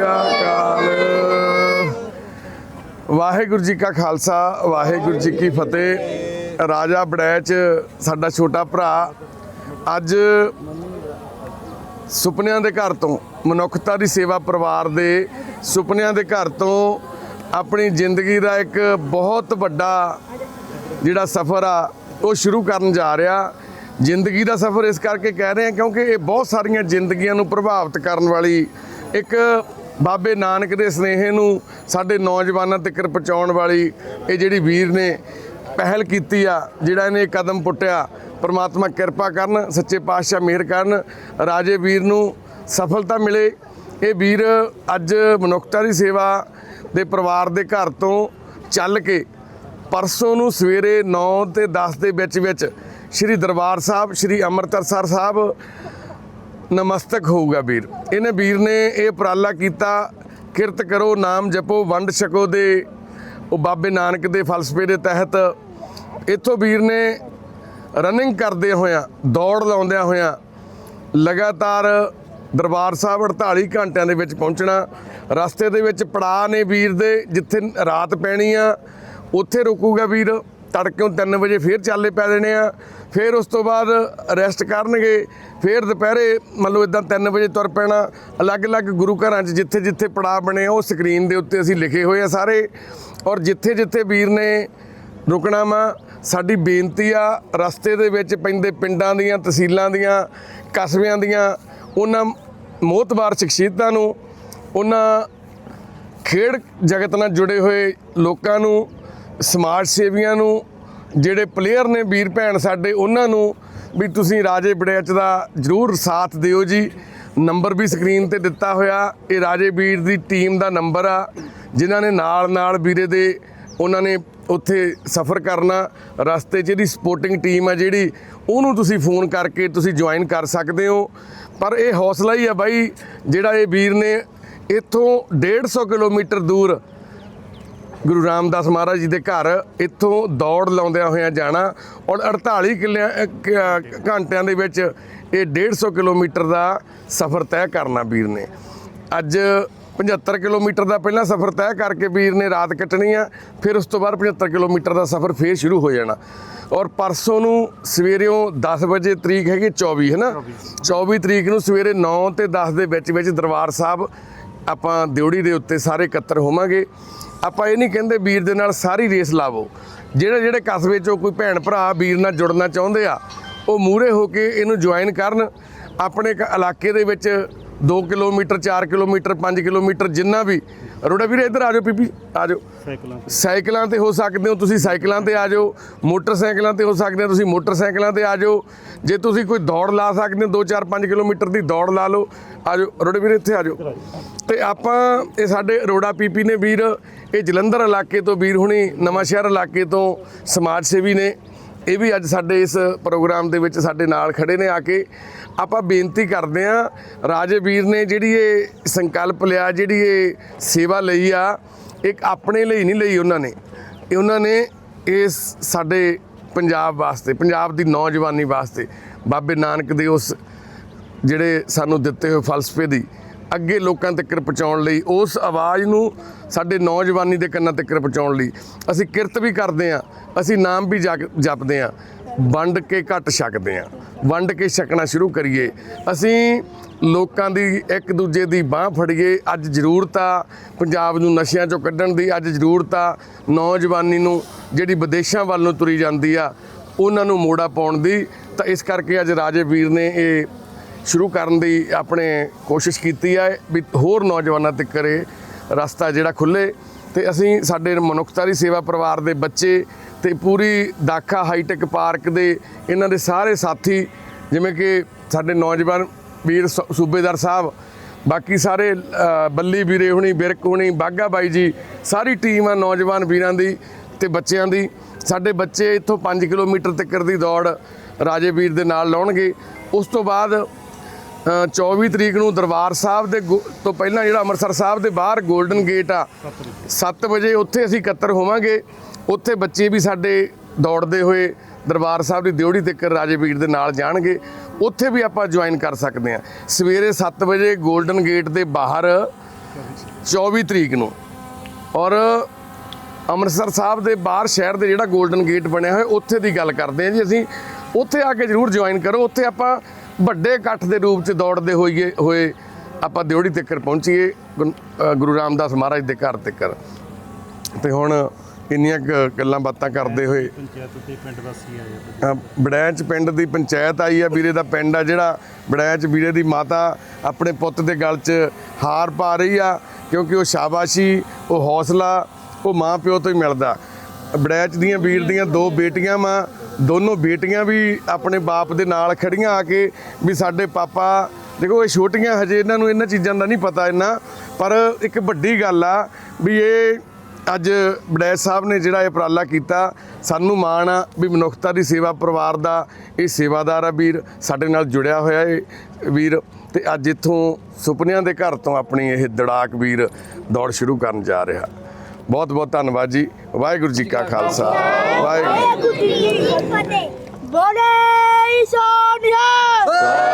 ਅਕਾਲ। ਵਾਹਿਗੁਰੂ ਜੀ ਕਾ ਖਾਲਸਾ, ਵਾਹਿਗੁਰੂ ਜੀ ਕੀ ਫਤਿਹ। ਰਾਜਾ ਬੜੈਚ, ਸਾਡਾ ਛੋਟਾ ਭਰਾ, ਅੱਜ ਸੁਪਨਿਆਂ ਦੇ ਘਰ ਤੋਂ, ਮਨੁੱਖਤਾ ਦੀ ਸੇਵਾ ਪਰਿਵਾਰ ਦੇ ਸੁਪਨਿਆਂ ਦੇ ਘਰ ਤੋਂ ਆਪਣੀ ਜ਼ਿੰਦਗੀ ਦਾ ਇੱਕ ਬਹੁਤ ਵੱਡਾ ਜਿਹੜਾ ਸਫ਼ਰ ਆ, ਉਹ ਸ਼ੁਰੂ ਕਰਨ ਜਾ ਰਿਹਾ। ਜ਼ਿੰਦਗੀ ਦਾ ਸਫ਼ਰ ਇਸ ਕਰਕੇ ਕਹਿ ਰਹੇ ਹਾਂ ਕਿਉਂਕਿ ਇਹ ਬਹੁਤ ਸਾਰੀਆਂ ਜ਼ਿੰਦਗੀਆਂ ਨੂੰ ਪ੍ਰਭਾਵਿਤ ਕਰਨ ਵਾਲੀ ਇੱਕ ਬਾਬੇ ਨਾਨਕ ਦੇ ਸਨੇਹ ਨੂੰ ਸਾਡੇ ਨੌਜਵਾਨਾਂ ਤੱਕ ਪਹੁੰਚਾਉਣ ਵਾਲੀ ਇਹ ਜਿਹੜੀ ਵੀਰ ਨੇ ਪਹਿਲ ਕੀਤੀ ਆ, ਜਿਹੜਾ ਇਹਨੇ ਕਦਮ ਪੁੱਟਿਆ, ਪਰਮਾਤਮਾ ਕਿਰਪਾ ਕਰਨ, ਸੱਚੇ ਪਾਤਸ਼ਾਹ ਮਿਹਰ ਕਰਨ, ਰਾਜੇ ਵੀਰ ਨੂੰ ਸਫਲਤਾ ਮਿਲੇ। ਇਹ ਵੀਰ ਅੱਜ ਮਨੁੱਖਤਾ ਦੀ ਸੇਵਾ ਦੇ ਪਰਿਵਾਰ ਦੇ ਘਰ ਤੋਂ ਚੱਲ ਕੇ ਪਰਸੋਂ ਨੂੰ ਸਵੇਰੇ 9 ਤੇ 10 ਦੇ ਵਿੱਚ ਵਿੱਚ ਸ੍ਰੀ ਦਰਬਾਰ ਸਾਹਿਬ, ਸ੍ਰੀ ਅੰਮ੍ਰਿਤਸਰ ਸਾਹਿਬ ਨਮਸਤਕ ਹੋਊਗਾ ਵੀਰ। ਇਹਨੇ ਵੀਰ ਨੇ ਇਹ ਉਪਰਾਲਾ ਕੀਤਾ, ਕਿਰਤ ਕਰੋ, ਨਾਮ ਜਪੋ, ਵੰਡ ਛਕੋ ਦੇ, ਉਹ ਬਾਬੇ ਨਾਨਕ ਦੇ ਫਲਸਫੇ ਦੇ ਤਹਿਤ। ਇੱਥੋਂ ਵੀਰ ਨੇ ਰਨਿੰਗ ਕਰਦੇ ਹੋਇਆਂ, ਦੌੜ ਲਾਉਂਦਿਆਂ ਹੋਇਆਂ, ਲਗਾਤਾਰ ਦਰਬਾਰ ਸਾਹਿਬ 48 ਘੰਟਿਆਂ ਦੇ ਵਿੱਚ ਪਹੁੰਚਣਾ। ਰਸਤੇ ਦੇ ਵਿੱਚ ਪੜਾਅ ਨੇ ਵੀਰ ਦੇ, ਜਿੱਥੇ ਰਾਤ ਪੈਣੀ ਆ, ਉੱਥੇ ਰੁਕੂਗਾ ਵੀਰ। ਤੜਕਿਓਂ 3 ਵਜੇ ਫੇਰ ਚਾਲੇ ਪੈ ਦੇਣੇ ਆ। ਫੇਰ ਉਸ ਤੋਂ ਬਾਅਦ ਰੈਸਟ ਕਰਨਗੇ। ਫੇਰ ਦੁਪਹਿਰੇ ਮੰਨ ਲਓ ਇਦਾਂ 3 ਵਜੇ ਤੁਰ ਪੈਣਾ। ਅਲੱਗ-ਅਲੱਗ ਗੁਰੂ ਘਰਾਂ 'ਚ ਜਿੱਥੇ ਜਿੱਥੇ ਪੜਾਅ ਬਣੇ ਉਹ ਸਕਰੀਨ ਦੇ ਉੱਤੇ ਅਸੀਂ ਲਿਖੇ ਹੋਏ ਆ ਸਾਰੇ। ਔਰ ਜਿੱਥੇ ਜਿੱਥੇ ਵੀਰ ਨੇ ਰੁਕਣਾ ਵਾ, ਸਾਡੀ ਬੇਨਤੀ ਆ, ਰਸਤੇ ਦੇ ਵਿੱਚ ਪੈਂਦੇ ਪਿੰਡਾਂ ਦੀਆਂ, ਤਹਿਸੀਲਾਂ ਦੀਆਂ, ਕਸਬਿਆਂ ਦੀਆਂ, ਉਹਨਾਂ ਮੋਤਬਾਰ ਸ਼ਖਸੀਅਤਾਂ ਨੂੰ, ਉਹਨਾਂ ਖੇਡ ਜਗਤ ਨਾਲ ਜੁੜੇ ਹੋਏ ਲੋਕਾਂ ਨੂੰ, ਸਮਾਜ ਸੇਵੀਆਂ ਨੂੰ ਜਿਹੜੇ ਪਲੇਅਰ ਨੇ ਵੀਰ ਭੈਣ ਸਾਡੇ, ਉਹਨਾਂ ਨੂੰ ਵੀ ਤੁਸੀਂ ਰਾਜੇ ਬੜੇਚ ਦਾ ਜਰੂਰ ਸਾਥ ਦਿਓ ਜੀ। ਨੰਬਰ ਵੀ ਸਕਰੀਨ ਤੇ ਦਿੱਤਾ ਹੋਇਆ। ਇਹ ਰਾਜੇ ਵੀਰ ਦੀ ਟੀਮ ਦਾ ਨੰਬਰ ਆ, ਜਿਨ੍ਹਾਂ ਨੇ ਨਾਲ ਨਾਲ ਵੀਰੇ ਦੇ ਉਹਨਾਂ ਨੇ ਉੱਥੇ ਸਫ਼ਰ ਕਰਨਾ। ਰਸਤੇ 'ਚ ਇਹਦੀ ਸਪੋਰਟਿੰਗ ਟੀਮ ਆ ਜਿਹੜੀ, ਉਹਨੂੰ ਤੁਸੀਂ ਫੋਨ ਕਰਕੇ ਤੁਸੀਂ ਜੁਆਇਨ ਕਰ ਸਕਦੇ ਹੋ। ਪਰ ਇਹ ਹੌਸਲਾ ਹੀ ਆ ਬਾਈ, ਜਿਹੜਾ ਇਹ ਵੀਰ ਨੇ ਇੱਥੋਂ 150 ਕਿਲੋਮੀਟਰ ਦੂਰ ਗੁਰੂ ਰਾਮਦਾਸ ਮਹਾਰਾਜ ਜੀ ਦੇ ਘਰ ਇੱਥੋਂ ਦੌੜ ਲਾਉਂਦਿਆਂ ਹੋਇਆਂ ਜਾਣਾ ਔਰ 48 ਕਿੱਲਿਆਂ ਘੰਟਿਆਂ ਦੇ ਵਿੱਚ ਇਹ 150 ਕਿਲੋਮੀਟਰ ਦਾ ਸਫ਼ਰ ਤੈਅ ਕਰਨਾ ਵੀਰ ਨੇ। ਅੱਜ 75 ਕਿਲੋਮੀਟਰ ਦਾ ਪਹਿਲਾਂ ਸਫ਼ਰ ਤੈਅ ਕਰਕੇ ਵੀਰ ਨੇ ਰਾਤ ਕੱਟਣੀ ਆ, ਫਿਰ ਉਸ ਤੋਂ ਬਾਅਦ 75 ਕਿਲੋਮੀਟਰ ਦਾ ਸਫ਼ਰ ਫੇਰ ਸ਼ੁਰੂ ਹੋ ਜਾਣਾ। ਔਰ ਪਰਸੋਂ ਨੂੰ ਸਵੇਰੇੋਂ 10 ਵਜੇ ਤਰੀਕ ਹੈਗੀ 24 ਹੈ ਨਾ? 24 ਤਰੀਕ ਨੂੰ ਸਵੇਰੇ 9 ਤੇ 10 ਦੇ ਵਿੱਚ ਵਿੱਚ ਦਰਬਾਰ ਸਾਹਿਬ ਆਪਾਂ ਦਿਉੜੀ ਦੇ ਉੱਤੇ ਸਾਰੇ ਇਕੱਤਰ ਹੋਵਾਂਗੇ। ਆਪਾਂ ਇਹ ਨਹੀਂ ਕਹਿੰਦੇ ਵੀਰ ਦੇ ਨਾਲ ਸਾਰੀ ਰੇਸ ਲਾਵੋ। ਜਿਹੜੇ ਜਿਹੜੇ ਕਸਬੇ ਚੋਂ ਕੋਈ ਭੈਣ ਭਰਾ ਵੀਰ ਨਾਲ ਜੁੜਨਾ ਚਾਹੁੰਦੇ ਆ, ਉਹ ਮੂਰੇ ਹੋ ਕੇ ਇਹਨੂੰ ਜੁਆਇਨ ਕਰਨ। ਆਪਣੇ ਕ- ਇਲਾਕੇ ਦੇ ਵਿੱਚ 2 ਕਿਲੋਮੀਟਰ 4 ਕਿਲੋਮੀਟਰ 5 ਕਿਲੋਮੀਟਰ ਜਿੰਨਾ ਵੀ ਰੋੜਾ ਵੀਰ ਇੱਧਰ ਆ ਜਾਓ ਪੀਪੀ ਆ ਜਾਓ। ਸਾਈਕਲਾਂ ਸਾਈਕਲਾਂ ਤੇ ਹੋ ਸਕਦੇ ਹੋ ਤੁਸੀਂ ਸਾਈਕਲਾਂ ਤੇ ਆ ਜਾਓ। ਮੋਟਰਸਾਈਕਲਾਂ ਤੇ ਹੋ ਸਕਦੇ ਹੋ ਤੁਸੀਂ ਮੋਟਰਸਾਈਕਲਾਂ ਤੇ ਆ ਜਾਓ। ਜੇ ਤੁਸੀਂ ਕੋਈ ਦੌੜ ਲਾ ਸਕਦੇ ਹੋ 2 4 5 ਕਿਲੋਮੀਟਰ ਦੀ ਦੌੜ ਲਾ ਲਓ। ਆ ਜਾਓ ਰੋੜੇ ਵੀਰ ਇੱਥੇ ਆ ਜਾਓ। ਤੇ ਆਪਾਂ ਇਹ ਸਾਡੇ ਰੋੜਾ ਪੀਪੀ ਨੇ ਵੀਰ ਇਹ ਜਲੰਧਰ ਇਲਾਕੇ ਤੋਂ ਵੀਰ ਹੁਣੀ ਨਵਾਂ ਸ਼ਹਿਰ ਇਲਾਕੇ ਤੋਂ ਸਮਾਜ ਸੇਵੀ ਨੇ। ਇਹ ਵੀ ਅੱਜ ਸਾਡੇ ਇਸ ਪ੍ਰੋਗਰਾਮ ਦੇ ਵਿੱਚ ਸਾਡੇ ਨਾਲ ਖੜੇ ਨੇ ਆ ਕੇ। ਆਪਾਂ ਬੇਨਤੀ ਕਰਦੇ ਆ ਰਾਜੇ ਵੀਰ ਨੇ ਜਿਹੜੀ ਇਹ ਸੰਕਲਪ ਲਿਆ, ਜਿਹੜੀ ਇਹ ਸੇਵਾ ਲਈ ਆ, ਇੱਕ ਆਪਣੇ ਲਈ ਨਹੀਂ ਲਈ ਉਹਨਾਂ ਨੇ। ਇਹ ਉਹਨਾਂ ਨੇ ਇਸ ਸਾਡੇ ਪੰਜਾਬ ਵਾਸਤੇ, ਪੰਜਾਬ ਦੀ ਨੌਜਵਾਨੀ ਵਾਸਤੇ, ਬਾਬੇ ਨਾਨਕ ਦੇ ਉਸ ਜਿਹੜੇ ਸਾਨੂੰ ਦਿੱਤੇ ਹੋਏ ਫਲਸਫੇ ਦੀ ਅੱਗੇ ਲੋਕਾਂ ਤੱਕ ਪਹੁੰਚਾਉਣ ਲਈ, ਉਸ ਆਵਾਜ਼ ਨੂੰ ਸਾਡੇ ਨੌਜਵਾਨੀ ਦੇ ਕੰਨਾਂ ਤੱਕ ਪਹੁੰਚਾਉਣ ਲਈ ਅਸੀਂ ਕਿਰਤ ਵੀ ਕਰਦੇ ਆ ਅਸੀਂ ਨਾਮ ਵੀ ਜਗ- ਜਪਦੇ ਆ ਵੰਡ ਕੇ ਘੱਟ ਛਕਦੇ ਆ ਵੰਡ ਕੇ ਛਕਣਾ ਸ਼ੁਰੂ ਕਰੀਏ। ਅਸੀਂ ਲੋਕਾਂ ਦੀ ਇੱਕ ਦੂਜੇ ਦੀ ਬਾਹ ਫੜੀਏ, ਅੱਜ ਜ਼ਰੂਰਤ ਆ ਪੰਜਾਬ ਨੂੰ ਨਸ਼ਿਆਂ ਚੋਂ ਕੱਢਣ ਦੀ, ਅੱਜ ਜ਼ਰੂਰਤ ਆ ਨੌਜਵਾਨੀ ਨੂੰ, ਜਿਹੜੀ ਵਿਦੇਸ਼ਾਂ ਵੱਲ ਨੂੰ ਤੁਰੀ ਜਾਂਦੀ ਆ, ਉਹਨਾਂ ਨੂੰ ਮੋੜਾ ਪਾਉਣ ਦੀ। ਤਾਂ ਇਸ ਕਰਕੇ ਅੱਜ ਰਾਜੇ ਵੀਰ ਨੇ ਇਹ ਸ਼ੁਰੂ ਕਰਨ ਦੀ ਆਪਣੇ ਕੋਸ਼ਿਸ਼ ਕੀਤੀ ਹੈ ਵੀ ਹੋਰ ਨੌਜਵਾਨਾਂ ਤੱਕ ਇਹ ਰਸਤਾ ਜਿਹੜਾ ਖੁੱਲੇ ਤੇ ਅਸੀਂ ਸਾਡੇ ਮਨੁੱਖਤਾ ਦੀ ਸੇਵਾ ਪਰਿਵਾਰ ਦੇ ਬੱਚੇ ਤੇ ਪੂਰੀ ਦਾਖਾ ਹਾਈਟੈਕ ਪਾਰਕ ਦੇ ਇਹਨਾਂ ਦੇ ਸਾਰੇ ਸਾਥੀ, ਜਿਵੇਂ ਕਿ ਸਾਡੇ ਨੌਜਵਾਨ ਵੀਰ ਸ- ਸੂਬੇਦਾਰ ਸਾਹਿਬ, ਬਾਕੀ ਸਾਰੇ ਬੱਲੀ ਵੀਰੇ ਹੁਣੀ, ਬਿਰਕ ਹੁਣੀ ਬਾਗਾ ਬਾਈ ਜੀ, ਸਾਰੀ ਟੀਮ ਆ ਨੌਜਵਾਨ ਵੀਰਾਂ ਦੀ ਤੇ ਬੱਚਿਆਂ ਦੀ। ਸਾਡੇ ਬੱਚੇ ਇੱਥੋਂ 5 ਕਿਲੋਮੀਟਰ ਤੱਕ ਦੀ ਦੌੜ ਰਾਜੇ ਵੀਰ ਦੇ ਨਾਲ ਲਾਉਣਗੇ। ਉਸ ਤੋਂ ਬਾਅਦ 24 ਤਰੀਕ ਨੂੰ ਦਰਬਾਰ ਸਾਹਿਬ ਦੇ ਤੋਂ ਪਹਿਲਾਂ ਜਿਹੜਾ ਅੰਮ੍ਰਿਤਸਰ ਸਾਹਿਬ ਦੇ ਬਾਹਰ 골ਡਨ ਗੇਟ ਆ 7 ਵਜੇ ਉੱਥੇ ਅਸੀਂ ਇਕੱਤਰ ਹੋਵਾਂਗੇ। ਉੱਥੇ ਬੱਚੇ ਵੀ ਸਾਡੇ ਦੌੜਦੇ ਹੋਏ ਦਰਬਾਰ ਸਾਹਿਬ ਦੀ ਦਿਉੜੀ ਤੱਕ ਰਾਜੇ ਪੀਰ ਦੇ ਨਾਲ ਜਾਣਗੇ। ਉੱਥੇ ਵੀ ਆਪਾਂ ਜੁਆਇਨ ਕਰ ਸਕਦੇ ਆ ਸਵੇਰੇ 7 ਵਜੇ 골ਡਨ ਗੇਟ ਦੇ ਬਾਹਰ 24 ਤਰੀਕ ਨੂੰ। ਔਰ ਅੰਮ੍ਰਿਤਸਰ ਸਾਹਿਬ ਦੇ ਬਾਹਰ ਸ਼ਹਿਰ ਦੇ ਜਿਹੜਾ 골ਡਨ ਗੇਟ ਬਣਿਆ ਹੋਇਆ, ਉੱਥੇ ਦੀ ਗੱਲ ਕਰਦੇ ਆ ਜੀ ਅਸੀਂ। ਉੱਥੇ ਆ ਕੇ ਜਰੂਰ ਜੁਆਇਨ ਕਰੋ। ਉੱਥੇ ਆਪਾਂ ਵੱਡੇ ਇਕੱਠ ਦੇ ਰੂਪ 'ਚ ਦੌੜਦੇ ਹੋਈਏ, ਹੋਏ ਆਪਾਂ ਦਿਉੜੀ ਤੱਕ ਪਹੁੰਚੀਏ ਗੁਰੂ ਰਾਮਦਾਸ ਮਹਾਰਾਜ ਦੇ ਘਰ ਤੱਕ ਤੇ ਹੁਣ ਇੰਨੀਆਂ ਕੁ ਗੱਲਾਂ ਬਾਤਾਂ ਕਰਦੇ ਹੋਏ ਪੰਚਾਇਤ ਤੇ ਪਿੰਡ ਵਾਸੀ ਆਏ ਆ। ਪਿੰਡ ਦੀ ਪੰਚਾਇਤ ਆਈ ਆ, ਵੀਰੇ ਦਾ ਪਿੰਡ ਆ ਜਿਹੜਾ ਬੜੈਚ ਵੀਰੇ ਦੀ ਮਾਤਾ ਆਪਣੇ ਪੁੱਤ ਦੇ ਗਲ 'ਚ ਹਾਰ ਪਾ ਰਹੀ ਆ, ਕਿਉਂਕਿ ਉਹ ਸ਼ਾਬਾਸ਼ੀ, ਉਹ ਹੌਸਲਾ, ਉਹ ਮਾਂ ਪਿਓ ਤੋਂ ਹੀ ਮਿਲਦਾ ਬੜੈਚ ਦੀਆਂ ਵੀਰ ਦੀਆਂ ਦੋ ਬੇਟੀਆਂ ਵਾ ਦੋਨੋਂ ਬੇਟੀਆਂ ਵੀ ਆਪਣੇ ਬਾਪ ਦੇ ਨਾਲ ਖੜੀਆਂ ਆ ਕੇ ਵੀ ਸਾਡੇ ਪਾਪਾ, ਦੇਖੋ ਇਹ ਛੋਟੀਆਂ ਹਜੇ ਇਹਨਾਂ ਨੂੰ ਇਹਨਾਂ ਚੀਜ਼ਾਂ ਦਾ ਨਹੀਂ ਪਤਾ ਇੰਨਾ, ਪਰ ਇੱਕ ਵੱਡੀ ਗੱਲ ਆ ਵੀ ਇਹ ਅੱਜ ਬੜੈਚ ਸਾਹਿਬ ਨੇ ਜਿਹੜਾ ਇਹ ਉਪਰਾਲਾ ਕੀਤਾ, ਸਾਨੂੰ ਮਾਣ ਆ ਵੀ ਮਨੁੱਖਤਾ ਦੀ ਸੇਵਾ ਪਰਿਵਾਰ ਦਾ ਇਹ ਸੇਵਾਦਾਰ ਆ ਵੀਰ, ਸਾਡੇ ਨਾਲ ਜੁੜਿਆ ਹੋਇਆ ਇਹ ਵੀਰ ਤੇ ਅੱਜ ਇੱਥੋਂ ਸੁਪਨਿਆਂ ਦੇ ਘਰ ਤੋਂ ਆਪਣੀ ਇਹ ਦੜਾਕ ਵੀਰ ਦੌੜ ਸ਼ੁਰੂ ਕਰਨ ਜਾ ਰਿਹਾ। ਬਹੁਤ ਬਹੁਤ ਧੰਨਵਾਦ ਜੀ, ਵਾਹਿਗੁਰੂ ਜੀ ਕਾ ਖਾਲਸਾ। ਵਾਹਿਗੁਰੂ ਬੋਲੇ ਸੋਨਿਆ